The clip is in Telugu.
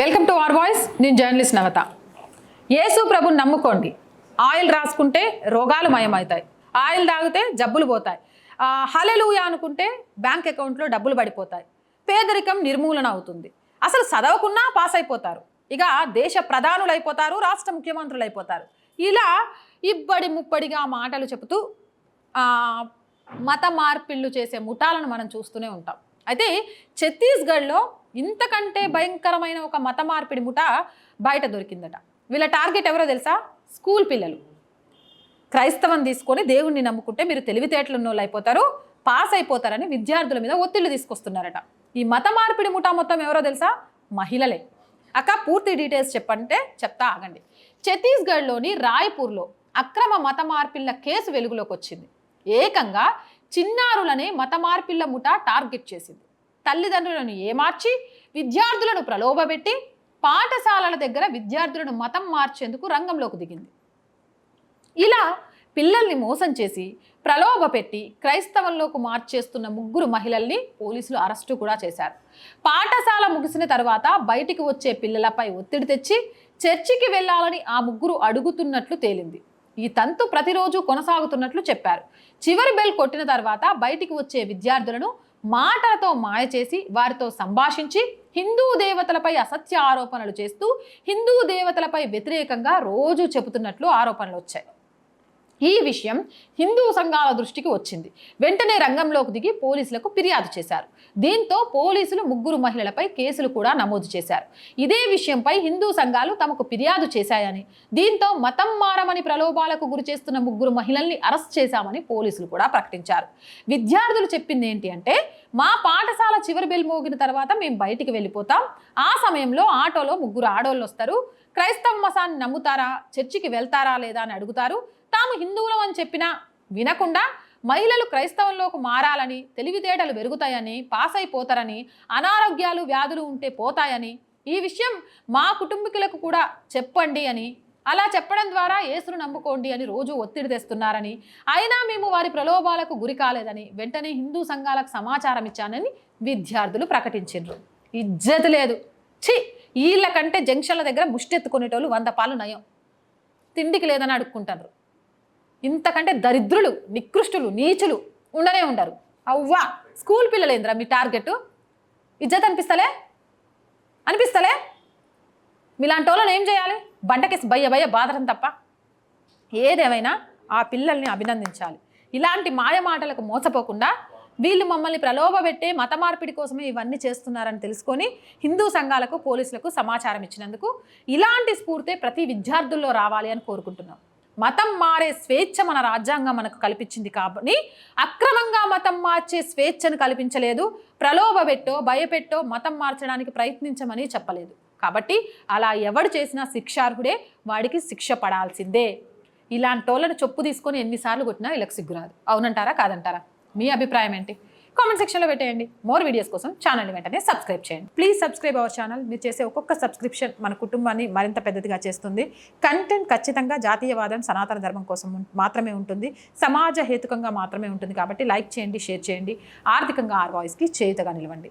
వెల్కమ్ టు అవర్ వాయిస్ నేను జర్నలిస్ట్ నవత. యేసు ప్రభుని నమ్ముకోండి. ఆయిల్ రాసుకుంటే రోగాలు మయమవుతాయి. ఆయిల్ తాగితే జబ్బులు పోతాయి. హలెలుయా అనుకుంటే బ్యాంక్ అకౌంట్లో డబ్బులు పడిపోతాయి. పేదరికం నిర్మూలన అవుతుంది. అసలు చదవకున్నా పాస్ అయిపోతారు. ఇక దేశ ప్రధానులు అయిపోతారు రాష్ట్ర ముఖ్యమంత్రులు అయిపోతారు. ఇలా ఇబ్బడి ముప్పడిగా మాటలు చెబుతూ మత మార్పిళ్ళు చేసే ముఠాలను మనం చూస్తూనే ఉంటాం. అయితే ఛత్తీస్గఢ్లో ఇంతకంటే భయంకరమైన ఒక మత మార్పిడి ముఠ బయట దొరికిందట. వీళ్ళ టార్గెట్ ఎవరో తెలుసా? స్కూల్ పిల్లలు. క్రైస్తవం తీసుకొని దేవుణ్ణి నమ్ముకుంటే మీరు తెలివితేటలు ఉన్న అయిపోతారు పాస్ అయిపోతారని విద్యార్థుల మీద ఒత్తిళ్ళు తీసుకొస్తున్నారట. ఈ మత మార్పిడి ముఠా మొత్తం ఎవరో తెలుసా? మహిళలే. అక్క పూర్తి డీటెయిల్స్ చెప్పంటే చెప్తా ఆగండి. ఛత్తీస్గఢ్లోని రాయ్పూర్లో అక్రమ మత మార్పిళ్ళ కేసు వెలుగులోకి వచ్చింది. ఏకంగా చిన్నారులనే మత మార్పిళ్ళ ముఠా టార్గెట్ చేసింది. తల్లిదండ్రులను ఏమార్చి విద్యార్థులను ప్రలోభపెట్టి పాఠశాలల దగ్గర విద్యార్థులను మతం మార్చేందుకు రంగంలోకి దిగింది. ఇలా పిల్లల్ని మోసం చేసి ప్రలోభపెట్టి క్రైస్తవంలోకి మార్చేస్తున్న ముగ్గురు మహిళల్ని పోలీసులు అరెస్టు కూడా చేశారు. పాఠశాల ముగిసిన తర్వాత బయటికి వచ్చే పిల్లలపై ఒత్తిడి తెచ్చి చర్చికి వెళ్ళాలని ఆ ముగ్గురు అడుగుతున్నట్లు తేలింది. ఈ తంతు ప్రతిరోజు కొనసాగుతున్నట్లు చెప్పారు. చివరి బెల్ కొట్టిన తర్వాత బయటికి వచ్చే విద్యార్థులను మాటలతో మాయ చేసి వారితో సంభాషించి హిందూ దేవతలపై అసత్య ఆరోపణలు చేస్తూ హిందూ దేవతలపై వ్యతిరేకంగా రోజు చెబుతున్నట్లు ఆరోపణలు వచ్చాయి. ఈ విషయం హిందూ సంఘాల దృష్టికి వచ్చింది. వెంటనే రంగంలోకి దిగి పోలీసులకు ఫిర్యాదు చేశారు. దీంతో పోలీసులు ముగ్గురు మహిళలపై కేసులు కూడా నమోదు చేశారు. ఇదే విషయంపై హిందూ సంఘాలు తమకు ఫిర్యాదు చేశాయని దీంతో మతం మారమని ప్రలోభాలకు గురి చేస్తున్న ముగ్గురు మహిళల్ని అరెస్ట్ చేశామని పోలీసులు కూడా ప్రకటించారు. విద్యార్థులు చెప్పింది ఏంటి అంటే మా పాఠశాల చివరి బెల్ మోగిన తర్వాత మేము బయటికి వెళ్ళిపోతాం. ఆ సమయంలో ఆటోలో ముగ్గురు ఆడోళ్ళు వస్తారు క్రైస్తవ మతాన్ని నమ్ముతారా? చర్చికి వెళ్తారా లేదా అని అడుగుతారు. తాము హిందువులం అని చెప్పినా వినకుండా మహిళలు క్రైస్తవంలోకి మారాలని తెలివితేటలు పెరుగుతాయని పాస్ అయిపోతారని అనారోగ్యాలు వ్యాధులు ఉంటే పోతాయని ఈ విషయం మా కుటుంబీకులకు కూడా చెప్పండి అని అలా చెప్పడం ద్వారా యేసును నమ్ముకోండి అని రోజు ఒత్తిడి తెస్తున్నారని అయినా మేము వారి ప్రలోభాలకు గురి కాలేదని వెంటనే హిందూ సంఘాలకు సమాచారం ఇచ్చానని విద్యార్థులు ప్రకటించారు ఇజ్జత్ లేదు. ఛీ! వీళ్ళ కంటే జంక్షన్ల దగ్గర ముష్టెత్తుకునేటోళ్ళు వంద పాలు నయం. తిండికి లేదని అడుక్కుంటారు ఇంతకంటే దరిద్రులు నికృష్టులు నీచులు ఉండనే ఉండరు. అవ్వా! స్కూల్ పిల్లలేంద్రా మీ టార్గెట్? ఇజ్జత్ అనిపిస్తలే? అనిపిస్తలే? మీలాంటి వాళ్ళని ఏం చేయాలి? బండకేసి భయ భయ బాధరం తప్ప. ఏదేమైనా ఆ పిల్లల్ని అభినందించాలి. ఇలాంటి మాయ మాటలకు మోసపోకుండా వీళ్ళు మమ్మల్ని ప్రలోభపెట్టే మత మార్పిడి కోసమే ఇవన్నీ చేస్తున్నారని తెలుసుకొని హిందూ సంఘాలకు పోలీసులకు సమాచారం ఇచ్చినందుకు ఇలాంటి స్ఫూర్తి ప్రతి విద్యార్థుల్లో రావాలి అని కోరుకుంటున్నాం. మతం మారే స్వేచ్ఛ మన రాజ్యాంగం మనకు కల్పించింది కాబట్టి అక్రమంగా మతం మార్చే స్వేచ్ఛను కల్పించలేదు. ప్రలోభ పెట్టో భయపెట్టో మతం మార్చడానికి ప్రయత్నించమని చెప్పలేదు. కాబట్టి అలా ఎవడు చేసినా శిక్షార్హుడే వాడికి శిక్ష పడాల్సిందే. ఇలాంటి వాళ్ళని చొప్పు తీసుకొని ఎన్నిసార్లు కొట్టినా వీళ్ళకి సిగ్గురాదు అవునంటారా కాదంటారా? మీ అభిప్రాయం ఏంటి? కామెంట్ సెక్షన్లో పెట్టేయండి. మోర్ వీడియోస్ కోసం ఛానల్ని వెంటనే సబ్స్క్రైబ్ చేయండి. ప్లీజ్ సబ్స్క్రైబ్ అవర్ ఛానల్ మీరు చేసే ఒక్కొక్క సబ్స్క్రిప్షన్ మన కుటుంబాన్ని మరింత పెద్దదిగా చేస్తుంది. కంటెంట్ ఖచ్చితంగా జాతీయవాదం సనాతన ధర్మం కోసం మాత్రమే ఉంటుంది. సమాజ హేతుకంగా మాత్రమే ఉంటుంది కాబట్టి లైక్ చేయండి షేర్ చేయండి. ఆర్థికంగా ఆర్ వాయిస్కి చేయుతగా నిలవండి.